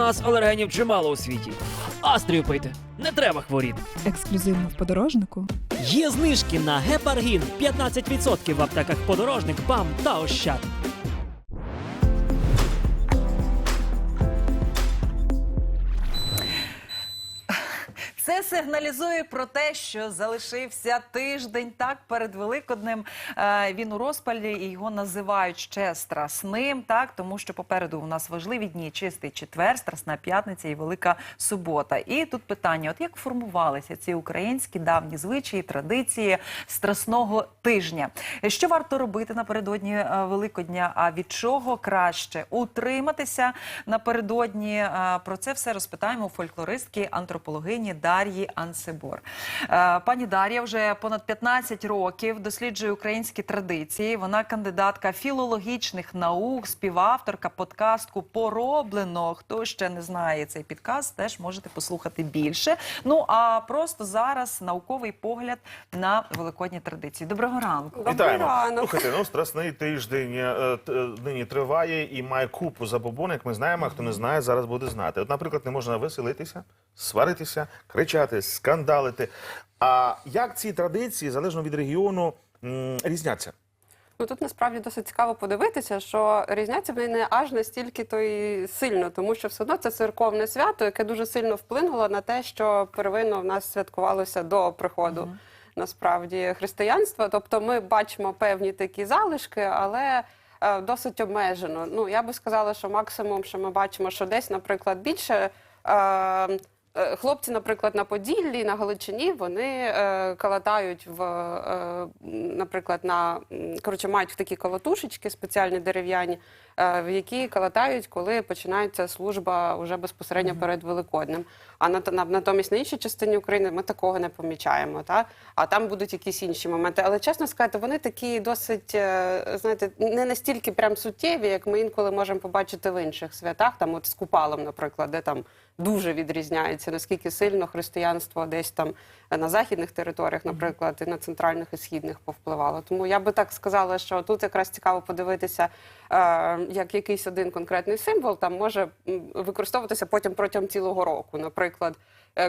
нас алергенів чимало у світі. Астрію пийте, не треба хворіти. Ексклюзивно в подорожнику. Є знижки на гепаргін 15% в аптеках подорожник, БАМ та Ощад. Це сигналізує про те, що залишився тиждень так перед Великоднем. Е, Він у розпалі і його називають ще страсним, так тому що попереду у нас важливі дні чистий четвер, страсна п'ятниця і велика субота. І тут питання: от як формувалися ці українські давні звичаї, традиції страсного тижня? Що варто робити напередодні е, Великодня? А від чого краще утриматися напередодні? Е, Про це все розпитаємо у фольклористки антропологині Дар'ї Ансебор. Е, Пані Дар'я вже понад 15 років досліджує українські традиції. Вона кандидатка філологічних наук, співавторка подкасту Пороблено. Хто ще не знає цей підкаст, теж можете послухати більше. Ну а просто зараз науковий погляд на великодні традиції. Доброго ранку. Вітаємо. Слухайте, ну страсний тиждень е, е, нині триває і має купу забобон, як ми знаємо, а хто не знає, зараз буде знати. От, наприклад, не можна веселитися, сваритися, кричати, скандалити. А як ці традиції, залежно від регіону, м, різняться? Ну тут насправді досить цікаво подивитися, що різняться вони не аж настільки то і сильно, тому що все одно це церковне свято, яке дуже сильно вплинуло на те, що первинно в нас святкувалося до приходу. Насправді християнства, тобто ми бачимо певні такі залишки, але е, досить обмежено. Ну я би сказала, що максимум, що ми бачимо, що десь, наприклад, більше е, хлопці, наприклад, на Поділлі, на Галичині, вони е, калатають в, е, наприклад, на коротше, мають такі колотушечки спеціальні дерев'яні, е, в які калатають, коли починається служба уже безпосередньо перед Великоднем. А на, на натомість на іншій частині України ми такого не помічаємо. Та? А там будуть якісь інші моменти. Але чесно сказати, вони такі досить, е, знаєте, не настільки прям суттєві, як ми інколи можемо побачити в інших святах, там от з Купалом, наприклад, де там дуже відрізняється, наскільки сильно християнство десь там на західних територіях, наприклад, і на центральних і східних повпливало. Тому я би так сказала, що тут якраз цікаво подивитися, е, як якийсь один конкретний символ там може використовуватися потім протягом цілого року. Наприклад,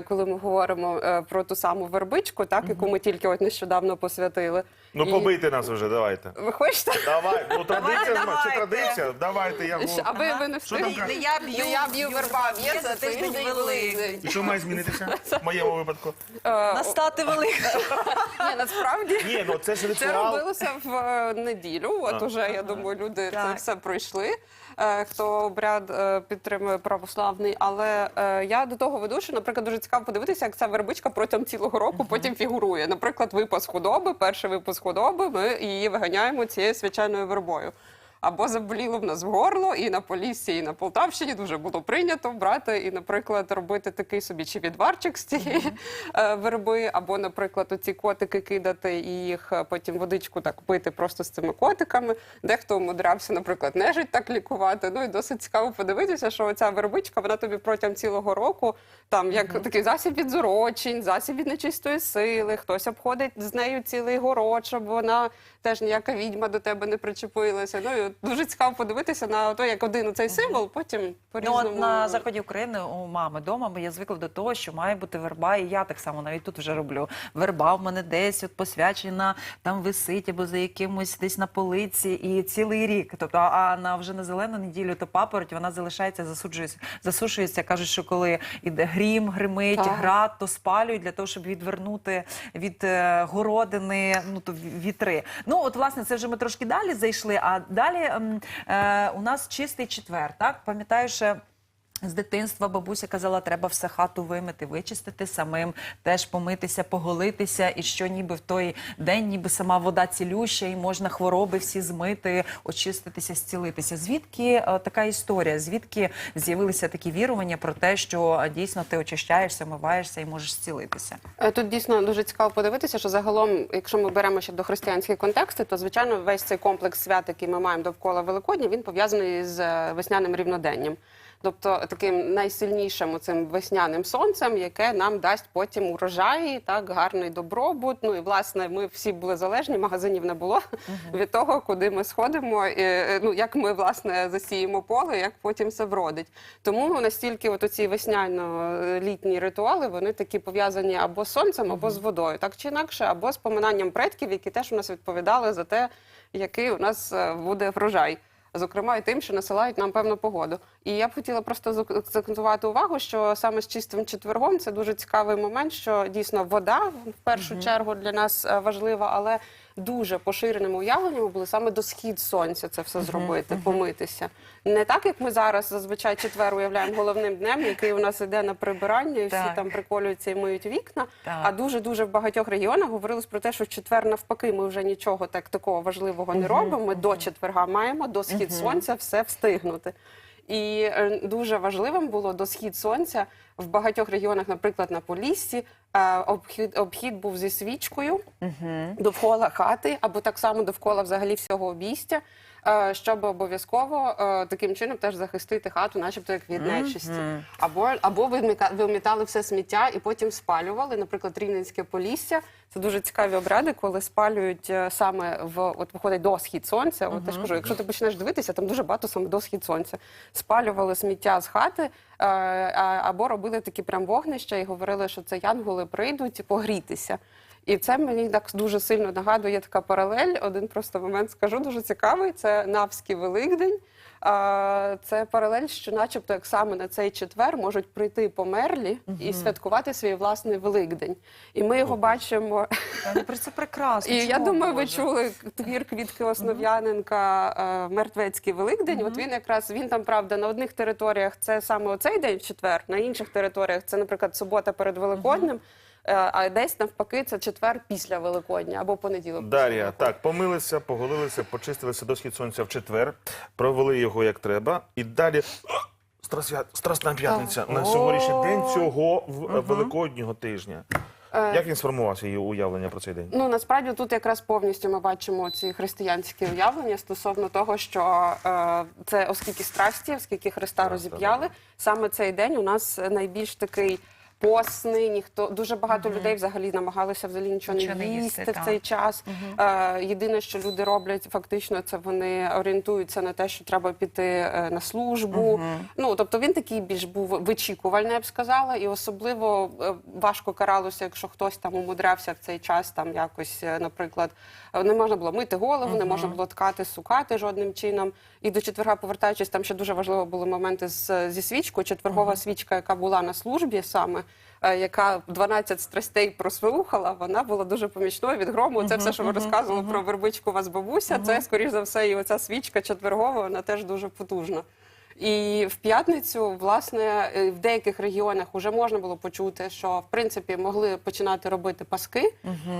коли ми говоримо е, про ту саму вербичку, так яку ми тільки от нещодавно посвятили. Ну, І- побийте нас вже, давайте. Ви хочете? Давай, ну традиція, ж, давайте. чи традиція? Давайте, я Що, Аби ви не Що там встигли. кажуть? я б'ю, я б'ю верба, б'є за тиждень великий. І що має змінитися в моєму випадку? Настати великим. Ні, насправді. Ні, ну це ж Це ритуал. робилося в е, неділю. От А. уже я думаю, люди це Так. все пройшли. Е, Хто обряд е, підтримує православний, але е, я до того веду, що, наприклад, дуже цікаво подивитися, як ця вербичка протягом цілого року потім фігурує. Наприклад, випас худоби, перший випас худоби, ми її виганяємо цією свяченою вербою. Або заболіло в нас в горло, і на Поліссі, і на Полтавщині дуже було прийнято брати і, наприклад, робити такий собі чи відварчик з цієї е, верби, або, наприклад, оці котики кидати і їх е, потім водичку так пити просто з цими котиками. Дехто умудрявся, наприклад, нежить так лікувати. Ну і досить цікаво подивитися, що оця вербичка вона тобі протягом цілого року, там як такий засіб від зурочень, засіб від нечистої сили. Хтось обходить з нею цілий город, щоб вона теж ніяка відьма до тебе не причепилася. Ну і дуже цікаво подивитися на те, як один оцей символ, потім по Ну, різному от на заході України у мами вдома я звикла до того, що має бути верба, і я так само навіть тут вже роблю. Верба в мене десь от посвячена, там висить або за якимось десь на полиці, і цілий рік. Тобто, а- на вже на зелену неділю то папороть вона залишається, засуджується, засушується. Кажуть, що коли іде грім, гримить, Так. град, то спалюють для того, щоб відвернути від е, городини, ну то ві- вітри. Ну от власне це вже ми трошки далі зайшли. А далі ем, е, у нас чистий четвер. Так пам'ятаю, ще з дитинства бабуся казала, треба все хату вимити, вичистити самим, теж помитися, поголитися, і що ніби в той день, ніби сама вода цілюща, і можна хвороби всі змити, очиститися, зцілитися. Звідки е, така історія? Звідки з'явилися такі вірування про те, що е, дійсно ти очищаєшся, миваєшся і можеш зцілитися? Е, Тут дійсно дуже цікаво подивитися, що загалом, якщо ми беремо ще до християнські контексти, то звичайно весь цей комплекс свят, який ми маємо довкола Великодня, він пов'язаний з весняним рівноденням. Тобто таким найсильнішим цим весняним сонцем, яке нам дасть потім урожаї, так гарний добробут. Ну і власне ми всі були залежні, магазинів не було від того, куди ми сходимо, і, е, ну як ми власне засіємо поле, як потім все вродить. Тому настільки от оці весняно-літні ритуали вони такі пов'язані або з сонцем, або з водою, так чи інакше, або з поминанням предків, які теж у нас відповідали за те, який у нас е, буде врожай. Зокрема, і тим, що насилають нам певну погоду. І я б хотіла просто зак- закцентувати увагу, що саме з чистим четвергом це дуже цікавий момент, що дійсно вода в першу чергу для нас е, важлива, але дуже поширеними уявленнями були саме до схід сонця це все зробити, помитися. Не так, як ми зараз зазвичай четвер уявляємо головним днем, який у нас іде на прибирання, і всі Так. там приколюються і миють вікна. Так. А дуже дуже в багатьох регіонах говорилось про те, що в четвер навпаки ми вже нічого так такого важливого не робимо. Ми до четверга маємо до схід сонця все встигнути. І е, дуже важливим було до схід сонця в багатьох регіонах, наприклад, на Поліссі, е, обхід, обхід був зі свічкою довкола хати, або так само довкола взагалі всього обійстя, щоб обов'язково е, таким чином теж захистити хату, начебто як від нечисті. Або, або вимітали все сміття і потім спалювали. Наприклад, Рівненське Полісся. Це дуже цікаві обряди, коли спалюють е, саме в от виходить до схід сонця. От я ж кажу, якщо ти почнеш дивитися, там дуже багато саме до схід сонця. Спалювали сміття з хати, е, або робили такі прям вогнища і говорили, що це янголи прийдуть погрітися. І це мені так дуже сильно нагадує така паралель. Один просто момент скажу дуже цікавий. Це Навський Великдень. Це паралель, що, начебто, як саме на цей четвер можуть прийти померлі і святкувати свій власний Великдень. І ми його бачимо. Ну, про це прекрасно. І я чого, думаю, ви чули твір Квітки Основ'яненка е, Мертвецький Великдень. От він якраз він там правда на одних територіях це саме оцей день в четвер, на інших територіях це, наприклад, субота перед Великоднем. е, А десь навпаки, це четвер після Великодня або понеділок. Дар'я, так, помилися, поголилися, почистилися до схід сонця в четвер, провели його як треба, і далі. Страсна п'ятниця, найсуворіший день цього великоднього тижня. Е, Як він сформувався її уявлення про цей день? Ну насправді тут якраз повністю ми бачимо ці християнські уявлення стосовно того, що е, це оскільки страсті, оскільки Христа розіп'яли, саме цей день у нас найбільш такий. Посний, ніхто дуже багато людей взагалі намагалися взагалі нічого, Нічого не їсти, їсти в цей час. Е, єдине, що люди роблять, фактично, це вони орієнтуються на те, що треба піти е, на службу. Ну тобто він такий більш був вичікувальний, я б сказала, і особливо е, важко каралося, якщо хтось там умудрявся в цей час там якось, е, наприклад, не можна було мити голову, не можна було ткати, сукати жодним чином. І до четверга, повертаючись, там ще дуже важливо були моменти з, зі свічкою. Четвергова свічка, яка була на службі саме. Е, Яка 12 страстей просвилухала, вона була дуже помічною від грому. Це все, що ви розказували про вербичку вас бабуся. Це скоріш за все, і оця свічка четвергова, вона теж дуже потужна. І в п'ятницю, власне, е, в деяких регіонах вже можна було почути, що в принципі могли починати робити паски.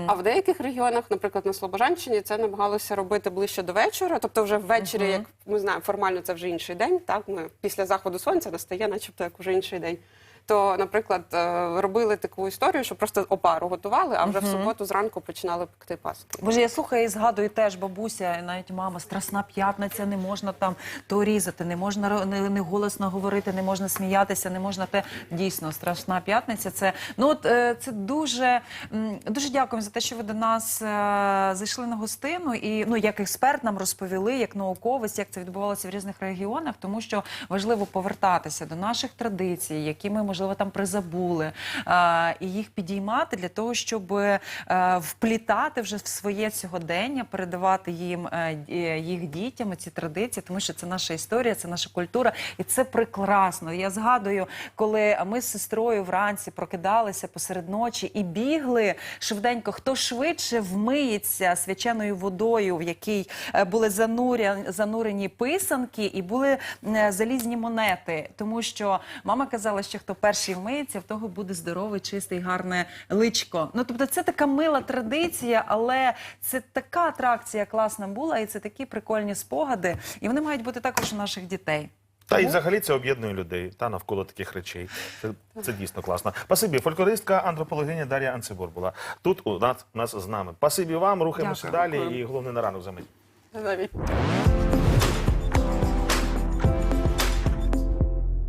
А в деяких регіонах, наприклад, на Слобожанщині, це намагалося робити ближче до вечора. Тобто, вже ввечері, як ми знаємо, формально це вже інший день. Так, ми після заходу сонця настає, начебто, як уже інший день. То, наприклад, е, робили таку історію, що просто опару готували, а вже в суботу зранку починали пекти паски. Боже, я слухаю і згадую теж бабуся, і навіть мама, страсна п'ятниця, не можна там то різати, не можна не, не голосно говорити, не можна сміятися, не можна те. Дійсно, страшна п'ятниця. Це ну от е, це дуже дуже дякуємо за те, що ви до нас е, зайшли на гостину. І ну як експерт нам розповіли, як науковець, як це відбувалося в різних регіонах, тому що важливо повертатися до наших традицій, які ми можливо там призабули, і їх підіймати для того, щоб е, вплітати вже в своє сьогодення, передавати їм е, їх дітям ці традиції, тому що це наша історія, це наша культура, і це прекрасно. Я згадую, коли ми з сестрою вранці прокидалися посеред ночі і бігли швиденько, хто швидше вмиється свяченою водою, в якій е, були занурені писанки, і були залізні монети, тому що мама казала, що хто перший вмиється, в того буде здорове, чисте і гарне личко. Ну тобто, це така мила традиція, але це така атракція класна була, і це такі прикольні спогади, і вони мають бути також у наших дітей. Та і взагалі це об'єднує людей та навколо таких речей. Це, це дійсно класно. Пасибі, фольклористка, антропологиня Дар'я Анцибор була тут у нас, у нас з нами. Пасибі вам, рухаємося далі і головне на ранок за мить.